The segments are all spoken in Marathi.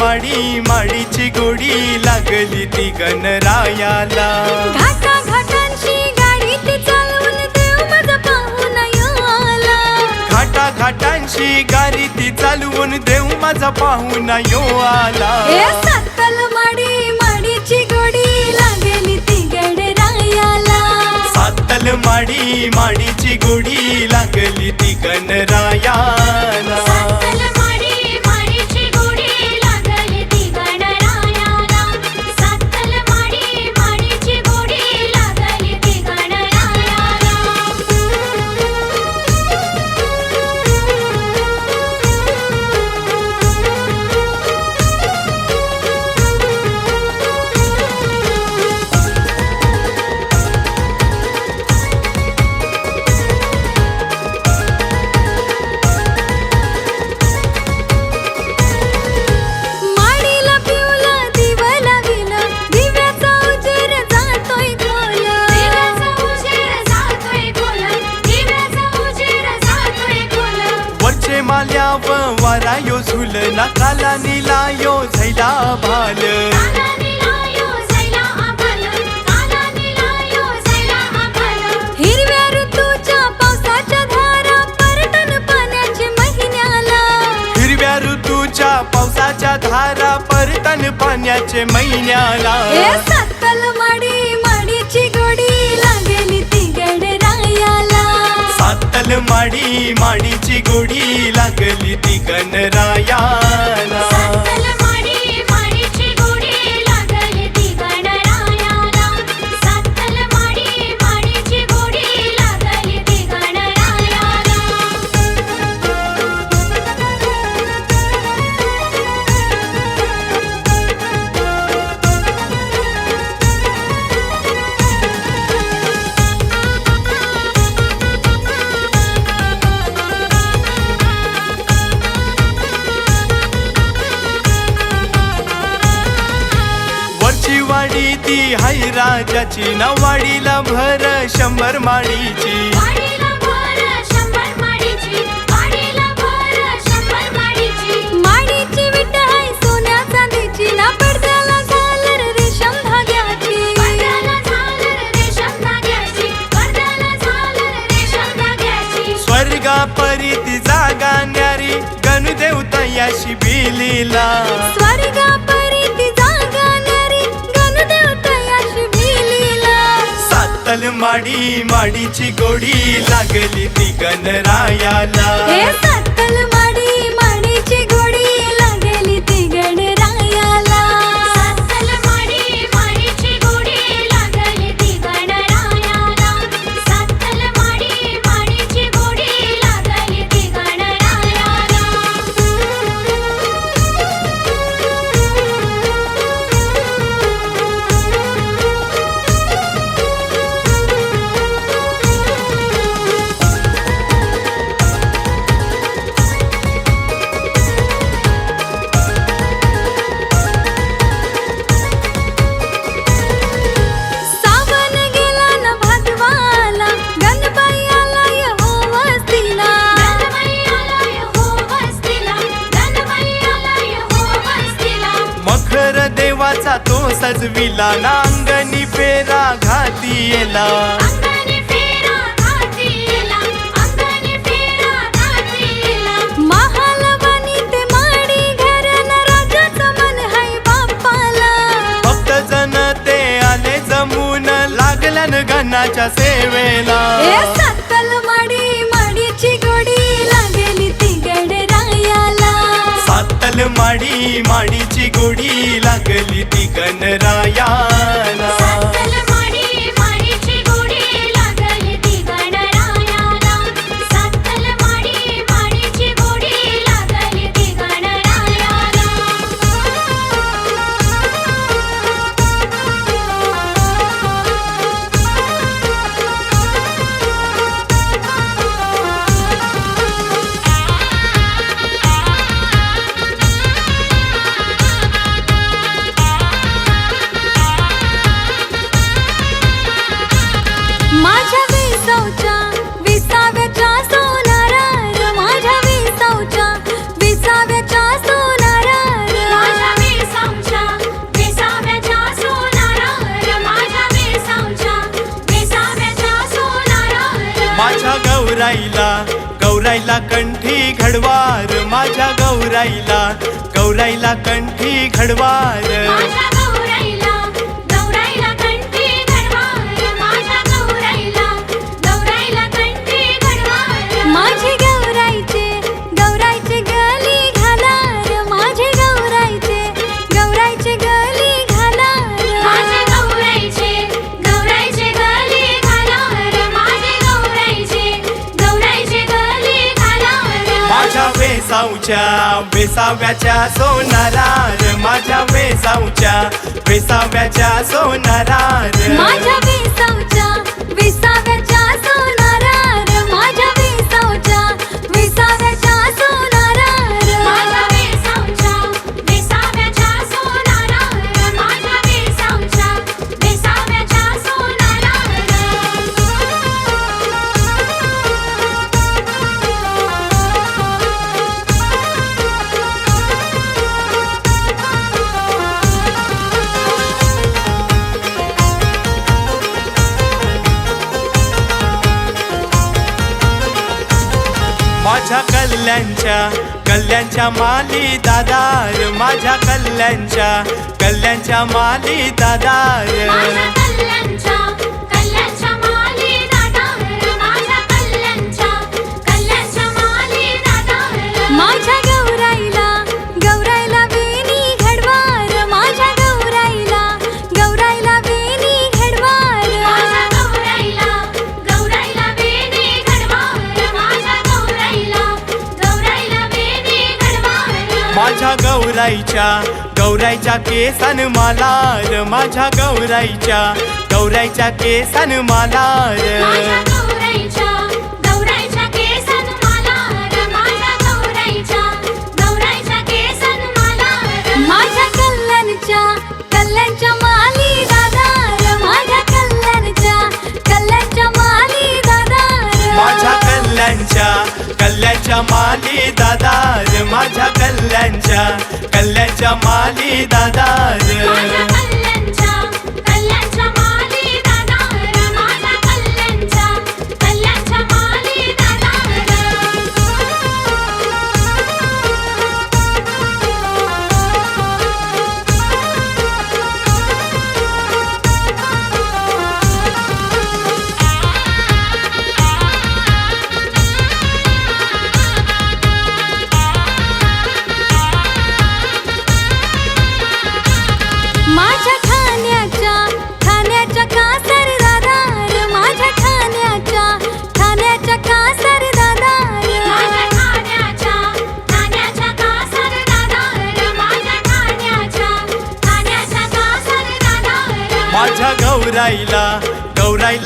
माडी माडीची गोडी लागली ती गणरायाला. घाटा घाटांची गाडी ती चालवून देव माझा पाहून आला घाटा घाटांशी गारी ती चालवून देव माझा पाहुणा यो आला ए सातल माडी माडीची गोडी लागली ती गणरायाला. सातल माडी माडीची गोडी लागली ती गणरायाला. वरचे माल्याव वारा यो झुल नाकाला निला यो झैला भाल काला निलायो झैला हिरव्या ऋतूच्या पावसाच्या धारा पर्यटन पाण्याचे महिन्याला. हिरव्या ऋतूच्या पावसाच्या धारा परतन पाण्याचे महिन्याला. माडी माडी माडीची गोडी लागली ती गणराया वाडी ती हाय राजाची नवाडीला भर शंभर माळीची. माडीची गोडी लागली ती गणरायाला. मखर देवाचा तो सजविला नांगणी पेरा घाती येला. फेरा फेरा भक्त जन ते आले जमून लागल्यान गणाच्या सेवेला. माडी माडीची गोडी लागली ती गणरायाला. कंठी घडवार माझ्या गौराईला गौराईला कंठी घडवार. वेसाव्याच्या सोनारार माझ्या वेसाऊच्या वेसाव्याच्या सोनारार माझ्या माझ्या कल्ल्यांच्या कल्ल्यांच्या माली दादार. माझ्या कल्ल्यांच्या कल्ल्यांच्या माली दादार. माझ्या गौराईच्या गौराईच्या केसन मालार माझ्या गौराईच्या गौराईच्या केसन मालार माली दादार माझ्या कल्ल्यांच्या कल्याणच्या माली दादार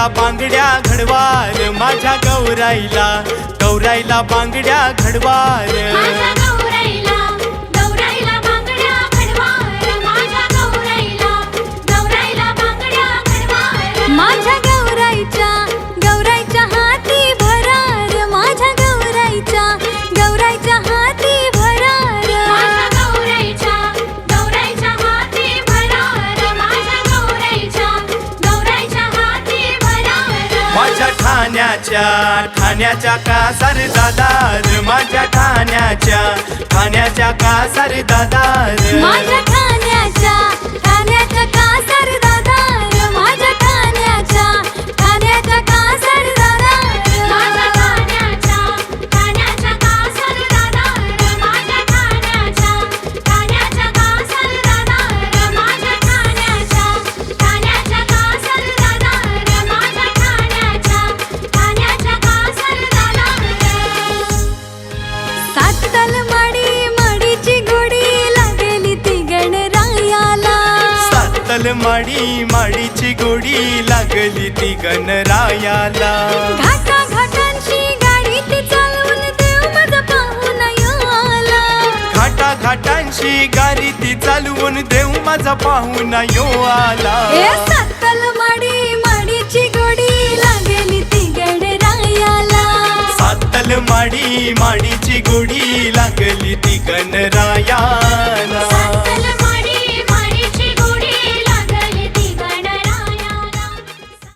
गौराईला बांगड्या घडवार माझ्या गौराईला गौराईला बांगड्या घडवार ठाण्याच्या ठाण्याच्या कासार दादार माझ्या ठाण्याच्या ठाण्याच्या कासार दादार माझ्या ठाण्याच्या सातल माडी माडीची गोडी लागली ती गणरायाला. घाटा घाटांची गाडी ती चालवून देव माझा पाहून आला घाटा घाटांशी गारी ती चालवून देव माझा पाहून यो आला ए सातल माडी माडीची गोडी लागली ती गणरायाला. सातल माडी माडीची गोडी लागली ती गणरायाला.